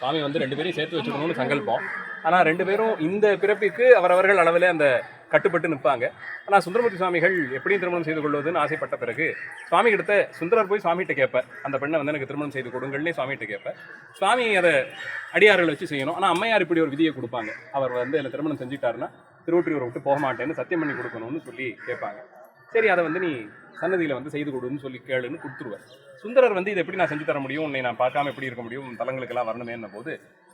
சுவாமி வந்து ரெண்டு பேரையும் சேர்த்து வச்சுக்கணும்னு சங்கல்பம். ஆனால் ரெண்டு பேரும் இந்த பிறப்பிற்கு அவரவர்கள் அளவில் அந்த கட்டுப்பட்டு நிற்பாங்க. ஆனால் சுந்தரமூர்த்தி சுவாமிகள் எப்படியும் திருமணம் செய்து கொள்வதுன்னு ஆசைப்பட்ட பிறகு சுவாமி கிட்ட சுந்தரர் போய் சுவாமிகிட்ட கேட்பேன். அந்த பெண்ணை வந்து எனக்கு திருமணம் செய்து கொடுங்கள்னே சுவாமிகிட்ட கேட்பேன். சுவாமி அதை அடியார்கள் வச்சு செய்யணும். ஆனால் அம்மையார் இப்படி ஒரு விதியை கொடுப்பாங்க. அவர் வந்து என்னை திருமணம் செஞ்சுட்டாருன்னா திருவொற்றியூரை விட்டு போக மாட்டேன்னு சத்தியம் பண்ணி கொடுக்கணும்னு சொல்லி கேட்பாங்க. சரி அதை வந்து நீ சன்னதியில் வந்து செய்து கொடுன்னு சொல்லி கேளுன்னு கொடுத்துருவார். சுந்தரர் வந்து இதை எப்படி நான் செஞ்சு தர முடியும்? உன்னை நான் பார்க்காம எப்படி இருக்க முடியும்? தலங்களுக்கெல்லாம் வரணுமேன்ன போது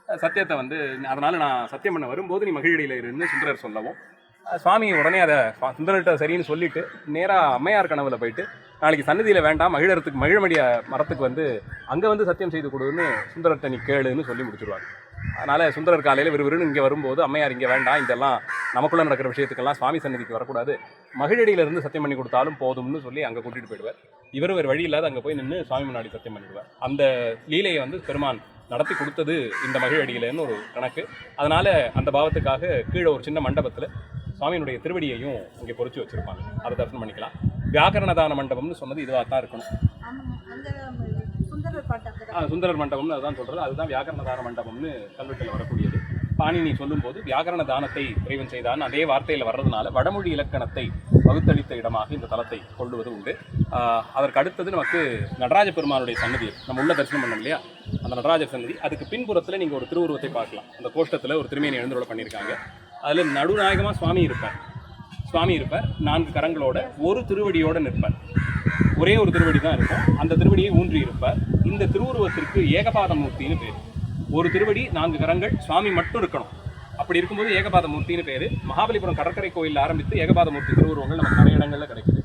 சத்தியத்தை வந்து அதனால் நான் சத்தியம் பண்ண வரும்போது நீ மகிழடியில் இருந்து சுந்தரர் சொல்லவும். சுவாமி உடனே அதை சுந்தரர்கிட்ட சரின்னு சொல்லிட்டு நேராக அம்மையார் கனவில் போயிட்டு நாளைக்கு சன்னதியில் வேண்டாம் மகிழறதுக்கு மகிழமடிய மரத்துக்கு வந்து அங்கே வந்து சத்தியம் செய்து கொடுன்னு சுந்தரர்கிட்ட நீ கேளுன்னு சொல்லி முடிச்சிருவாங்க அதனால் சுந்தரர் காலையில் விறுவிறுன்னு இங்கே வரும்போது அம்மையார் இங்கே வேண்டாம் இதெல்லாம் நமக்குள்ளே நடக்கிற விஷயத்துக்கெல்லாம் சுவாமி சன்னதிக்கு வரக்கூடாது. மகிழடியிலேருந்து சத்தியம் பண்ணி கொடுத்தாலும் போதும்னு சொல்லி அங்கே கூட்டிகிட்டு போயிடுவார். இவர் வேறு வழி இல்லாத அங்கே போய் நின்று சுவாமி முன்னாடி சத்தியம் பண்ணிடுவார். அந்த லீலையை வந்து பெருமான் நடத்தி கொடுத்தது இந்த மகிழடியிலன்னு ஒரு கணக்கு. அதனால் அந்த பாவத்துக்காக கீழே ஒரு சின்ன மண்டபத்தில் சுவாமியினுடைய திருவடியையும் இங்கே பொறிச்சு வச்சிருப்பாங்க. அதை தரிசனம் பண்ணிக்கலாம். வியாக்கரணதான மண்டபம்னு சொன்னது இதுவாக தான் இருக்கணும் சுந்தரர் மண்டபம்னு அதுதான் சொல்றது. அதுதான் வியாக்கரணதான மண்டபம்னு கல்வெட்டில் வரக்கூடியது. பாணினி சொல்லும்போது வியாகரண தானத்தை இறைவன் செய்தான். அதே வார்த்தையில் வர்றதுனால வடமொழி இலக்கணத்தை வகுத்தளித்த இடமாக இந்த தலத்தை கொள்ளுவது உண்டு. அதற்கு அடுத்தது நமக்கு நடராஜ பெருமானுடைய சன்னதி. நம்ம உள்ள தரிசனம் பண்ணோம் இல்லையா? அந்த நடராஜ சன்னதி. அதுக்கு பின்புறத்தில் நீங்கள் ஒரு திருவுருவத்தை பார்க்கலாம். அந்த கோஷ்டத்தில் ஒரு திருமேனி எழுந்துள்ள பண்ணியிருக்காங்க. அதில் நடுநாயகமாக சுவாமி இருப்பார். சுவாமி இருப்பார். நான்கு கரங்களோட ஒரு திருவடியோடு நிற்பார். ஒரே ஒரு திருவடி தான் இருக்கும். அந்த திருவடியை ஊன்றி இருப்பார். இந்த திருவுருவத்திற்கு ஏகபாத மூர்த்தின்னு பேர். ஒரு திருவடி நான்கு கரங்கள் சுவாமி மட்டும் இருக்கணும். அப்படி இருக்கும்போது ஏகபாத மூர்த்தின்னு பேர். மகாபலிபுரம் கடற்கரை கோயிலில் ஆரம்பித்து ஏகபாத மூர்த்தி திருவுருவங்கள் நமக்கு நிறைய இடங்கள்ல கிடைக்குது.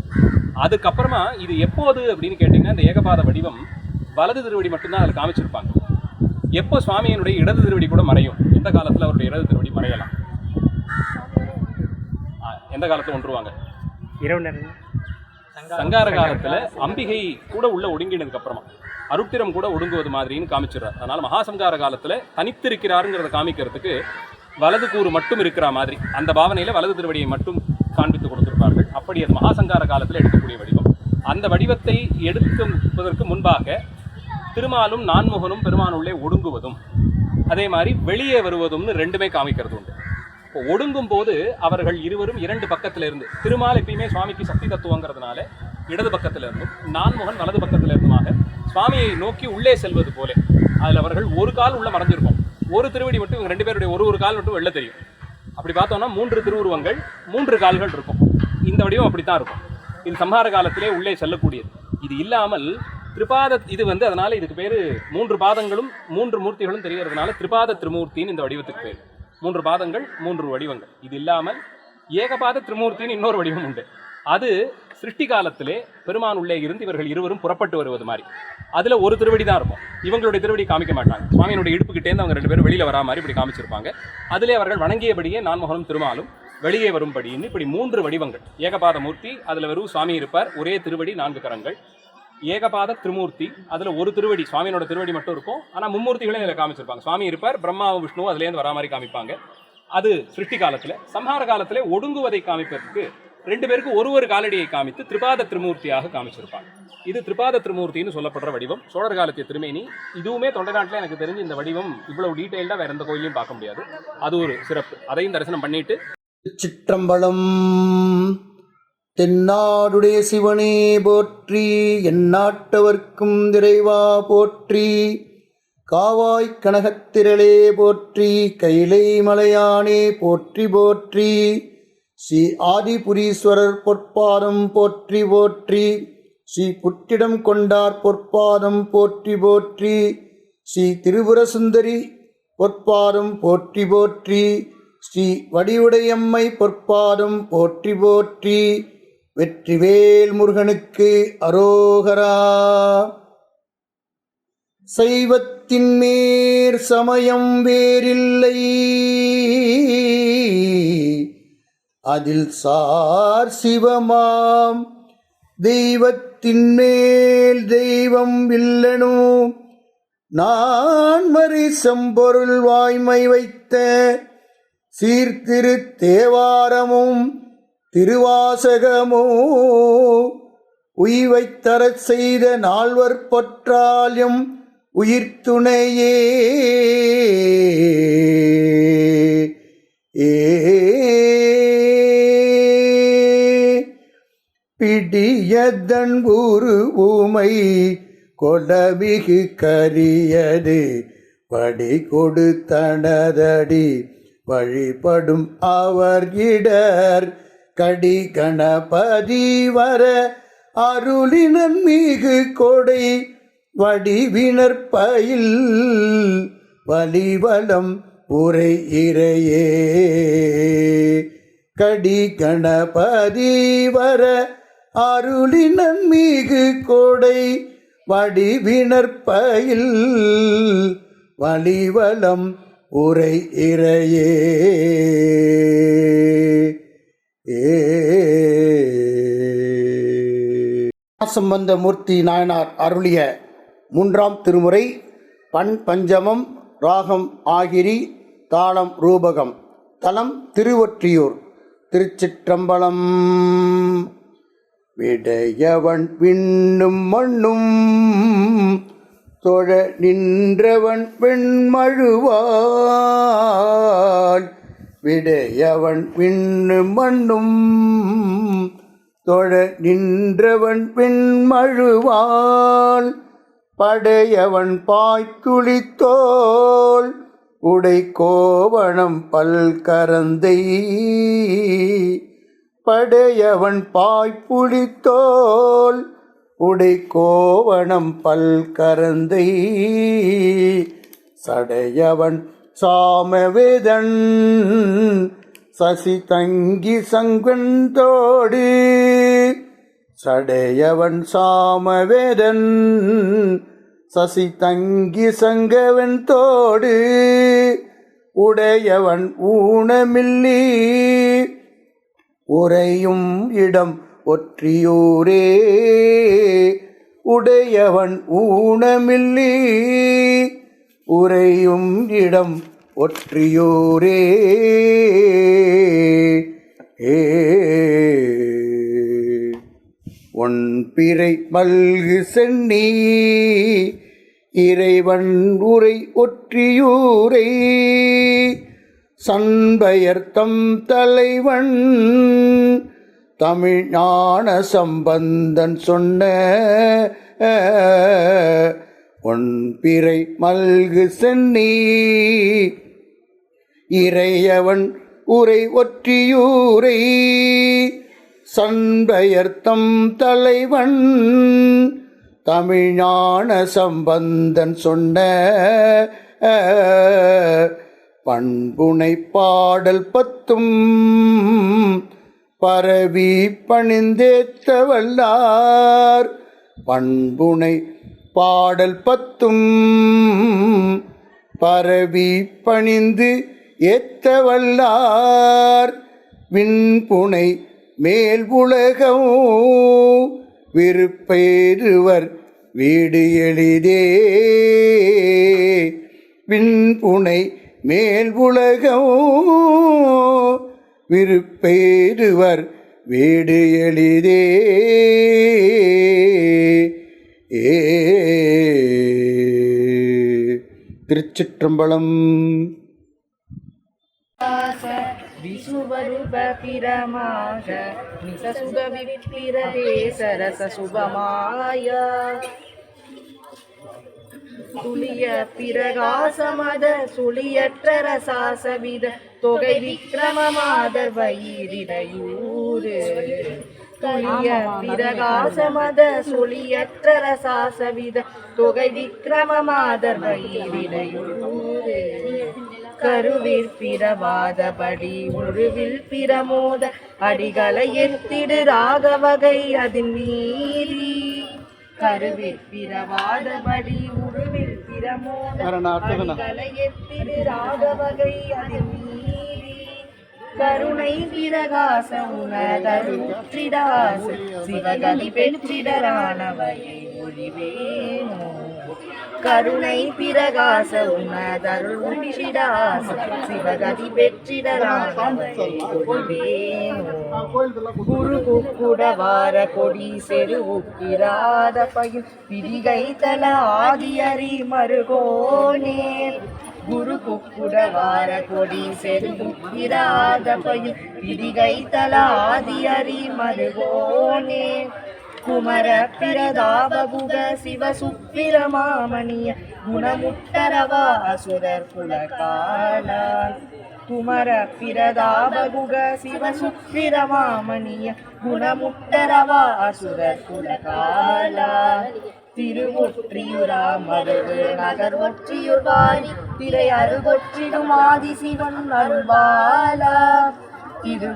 அதுக்கப்புறமா இது எப்போது அப்படின்னு கேட்டிங்கன்னா இந்த ஏகபாத வடிவம் வலது திருவடி மட்டும்தான் அதில் காமிச்சிருப்பாங்க. எப்போ சுவாமியினுடைய இடது திருவடி கூட மறையும்? எந்த காலத்தில் அவருடைய இடது திருவடி மறையலாம்? ஆ, எந்த காலத்தில் ஒன்றுவாங்க? இரவு நேரம் சங்கார காலத்துல அம்பிகை கூட உள்ள ஒடுங்கினதுக்கு அப்புறமா அருட்டிரம் கூட ஒடுங்குவது மாதிரின்னு காமிச்சிடுறார். அதனால மகாசங்கார காலத்துல தனித்திருக்கிறாருங்கிறத காமிக்கிறதுக்கு வலது கூறு மட்டும் இருக்கிற மாதிரி அந்த பாவனையில வலது திருவடியை மட்டும் காண்பித்து கொடுத்திருப்பார்கள். அப்படி அது மகாசங்கார காலத்துல எடுக்கக்கூடிய வடிவம். அந்த வடிவத்தை எடுப்பதற்கு முன்பாக திருமாலும் நான்முகனும் பெருமானுள்ளே ஒடுங்குவதும் அதே மாதிரி வெளியே வருவதும்னு ரெண்டுமே காமிக்கிறது உண்டு இப்போ ஒடுங்கும் போது அவர்கள் இருவரும் இரண்டு பக்கத்துல இருந்து திருமால் எப்பயுமே சுவாமிக்கு சக்தி தத்துவங்கிறதுனால இடது பக்கத்துல இருந்தும் நான்முகன் வலது பக்கத்துல இருந்துமாக சுவாமியை நோக்கி உள்ளே செல்வது போல அதில் அவர்கள் ஒரு கால் உள்ள மறைஞ்சிருக்கும் ஒரு திருவடி மட்டும் இவங்க ரெண்டு பேருடைய ஒரு ஒரு கால் மட்டும் வெளில தெரியும். அப்படி பார்த்தோம்னா மூன்று திருவுருவங்கள் மூன்று கால்கள் இருக்கும். இந்த வடிவம் அப்படித்தான் இருக்கும். இது சம்ஹார காலத்திலே உள்ளே செல்லக்கூடியது. இது இல்லாமல் திரிபாத இது வந்து அதனால இதுக்கு பேர் மூன்று பாதங்களும் மூன்று மூர்த்திகளும் தெரியறதுனால திரிபாத திருமூர்த்தின்னு இந்த வடிவத்துக்கு பேர். மூன்று பாதங்கள் மூன்று வடிவங்கள். இது இல்லாமல் ஏகபாத திருமூர்த்தின்னு இன்னொரு வடிவம் உண்டு. அது சிருஷ்டி காலத்திலே பெருமான் உள்ளே இருந்து இவர்கள் இருவரும் புறப்பட்டு வருவது மாதிரி. அதில் ஒரு திருவடி தான் இருக்கும். இவங்களுடைய திருவடி காமிக்க மாட்டாங்க. சுவாமியினுடைய இடுப்புக்கிட்டேருந்து அவங்க ரெண்டு பேரும் வெளியில் வரா மாதிரி இப்படி காமிச்சிருப்பாங்க. அதிலே அவர்கள் வணங்கியபடியே நான்மகனும் திருமாலும் வெளியே வரும்படின்னு இப்படி மூன்று வடிவங்கள். ஏகபாத மூர்த்தி அதில் வெறும் சுவாமி இருப்பார். ஒரே திருவடி நான்கு கரங்கள். ஏகபாத திருமூர்த்தி. அதில் ஒரு திருவடி சுவாமியோட திருவடி மட்டும் இருக்கும். ஆனால் மும்மூர்த்திகளையும் இதில் காமிச்சிருப்பாங்க. சுவாமி இருப்பார் பிரம்மாவும் விஷ்ணுவும் அதுலேருந்து வரா மாதிரி காமிப்பாங்க. அது சிருஷ்டி காலத்தில். சம்ஹார காலத்தில் ஒடுங்குவதை காமிப்பதற்கு ரெண்டு பேருக்கு ஒரு ஒரு காலடியை காமித்து திரிபாத திருமூர்த்தியாக காமிச்சிருப்பாங்க. இது திரிபாத திருமூர்த்தின்னு சொல்லப்படுற வடிவம். சோழர் காலத்திய திருமேனி. இதுவுமே தொண்டை நாட்டில் எனக்கு தெரிஞ்சு இந்த வடிவம் இவ்வளவு டீட்டெயில்டாக வேற எந்த கோயிலையும் பார்க்க முடியாது. அது ஒரு சிறப்பு. அதையும் தரிசனம் பண்ணிட்டு சிற்றம்பலம் தென்னாடுடைய சிவனே போற்றி எந்நாட்டவர்க்கும் திரைவா போற்றி. காவாய்க் கனகத்திரளே போற்றி கைலை மலையானே போற்றி போற்றி. ஸ்ரீ ஆதிபுரீஸ்வரர் பொற்பாதம் போற்றி போற்றி. ஸ்ரீ புற்றிடம் கொண்டார் பொற்பாதம் போற்றி போற்றி. ஸ்ரீ திரிபுரசுந்தரி பொற்பாதம் போற்றி போற்றி. ஸ்ரீ வடிவுடையம்மை பொற்பாதம் போற்றி போற்றி. வெற்றிவேல் முருகனுக்கு அரோகரா. சைவத்தின் மேற் சமயம் வேறில்லை. அதில் சார் சிவமாம். தெய்வத்தின் மேல் தெய்வம் இல்லனோ நான் மறி செம்பொருள் வாய்மை வைத்த சீர்திரு தேவாரமும் திருவாசகமோ. உய்வைத் தரச் செய்த நால்வர் பற்றாலும் உயிர்த்துணையே. பிடியதன் ஊரு உமை கொலமிகு கரியது. படி கொடுத்தனதடி வழிபடும் அவர் இடர் கடி கணபதி வர அருளினன் மிகு கொடை வடிவினற்பயில் வலிவலம் உரை இறையே. கடி கணபதி வர அருளினன் மிகு கொடை வடிவினற்பயில் வலிவலம் உரை இறையே. ஏ மூர்த்தி நாயனார் அருளிய மூன்றாம் திருமுறை பண் பஞ்சமம் ராகம் ஆகிரி தாளம் ரூபகம் தலம் திருவொற்றியூர் திருச்சிற்றம்பலம். விடையவன் பின்னும் மண்ணும் தொழ நின்றவன் பெண்மழுவாள் விடையவன் பின்னும் மண்ணும் தொழ நின்றவன் பெண்மழுவாள் படையவன் பாய்த்துளித்தோள் உடை கோவணம் பல்கரந்தை படையவன் பாய்ப்புளித்தோள் உடை கோவணம் பல்கரந்தை சடையவன் சாமவேதன் சசி தங்கி சங்கந்தோடு சடையவன் சாமவேதன் சசி தங்கி சங்கவன் தோடு உடையவன் ஊனமில்லி. உறையும் இடம் ஒற்றியூரே உடையவன் ஊனமில்லி. உரையும் இடம் ஒற்றியூரே. ஏ. ஒன் மல்கு சென்னி இறைவன் உரை ஒற்றியூரை. சண்பயர்த்தம் தலைவன் தமிழ்ஞான சம்பந்தன் சொன்ன ஒன் பிறை மல்கு சென்னி இறையவன் உரை ஒற்றியூரை சண்பயர்த்தம் தலைவன் தமிழ்ஞான சம்பந்தன் சொன்ன பண்புனை பாடல் பத்தும் பரவி பணிந்தேத்த வல்லார் பண்புனை பாடல் பத்தும். பரவி பணிந்து ஏத்த வல்லார் விண்புனை மேல் உலகம். விருப்பேறுவர் வீடு எளிதே. விண்புனை மேல் உலகம். விருப்பேறுவர் வீடு எளிதே. ஏ திருச்சிற்றம்பலம். விசுவரூப பிரமாக நிசசுக விப்பிரதே சரச சுபமாய. துளிய பிரகாசமத சுழியற்ற ரசாசவித தொகை விக்ரமமாத வயிறிடையூறு துளிய பிரகாசமத சுழியற்ற ரசாசவித தொகை விக்ரமமாதர் வயிரிடையூரு கருவில் பிறவாதபடி உருவில் பிரமோத அடிகளை எத்திடு ராகவகை அதின் மீறி. கருவில் பிறவாதபடி உருவில் பிரமோத அடிகளை எத்திடு ராகவகை அதின் மீறி கருணை பிரகாச உணதருற்றிடாச சிவகதி பெற்றிடரானவையை ஒழிவேனோ? கருணை பிரகாச உணதருள் சிவகதி பெற்றிடரானவையை ஒழிவேனோ? குரு குக்குடவார கொடி செரு உப்பிராத பயில் பிரிகை தல ஆதியரி மருகோனேர் குரு குக்குடவார கொடி செருகுகிறாத பயில் பிடிகை தலாதி அறி மருகோனே குமர பிரதாபகுக சிவ சுப்பிரமாமணிய குணமுட்டரவா சுரர் குலகாலான் குமர பிரதாபகுக சிவ சுப்பிரமாமணிய குணமுட்டரவா சுரர் குலகாலான் திருவொற்றியுரா மருது நகர் ஒற்றியுர் வாரி. பிறை அருகொற்றிடும் ஆதிசிவன் அருள்வாலா இது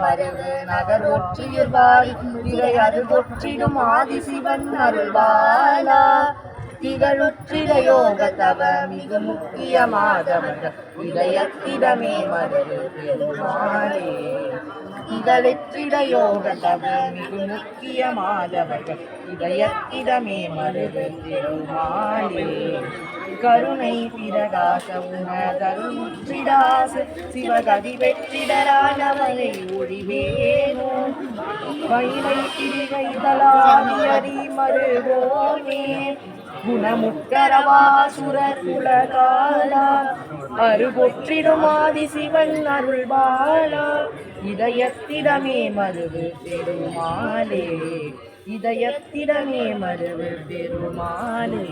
மருது நகர் ஒற்றியுர் வாரி திரை அருகொற்றிடும் ஆதிசிவன் அருள்வாலா திகழுற்றிட யோக தவ மிக முக்கியமாதவன் இதயத்திடமே மருது பெருமாளே திகழற்றிட யோக தவ மிக முக்கியமாதவன் இதயத்திடமே மருது பெருமாளே கருணை பிரகாச உணதருற்றிடாச சிவகதி வெற்றிடரானவரை ஒழிவேனோ. வைலை திரிகை தலாமியறி மருகோனே. குணமுக்கரவாசுரகுலகாலா குலகாலா அருகொற்றிடும் ஆதி சிவன் அருள்பாலா இதயத்திடமே மருவு பெருமாளே இதயத்திடமே மருவு பெருமாளே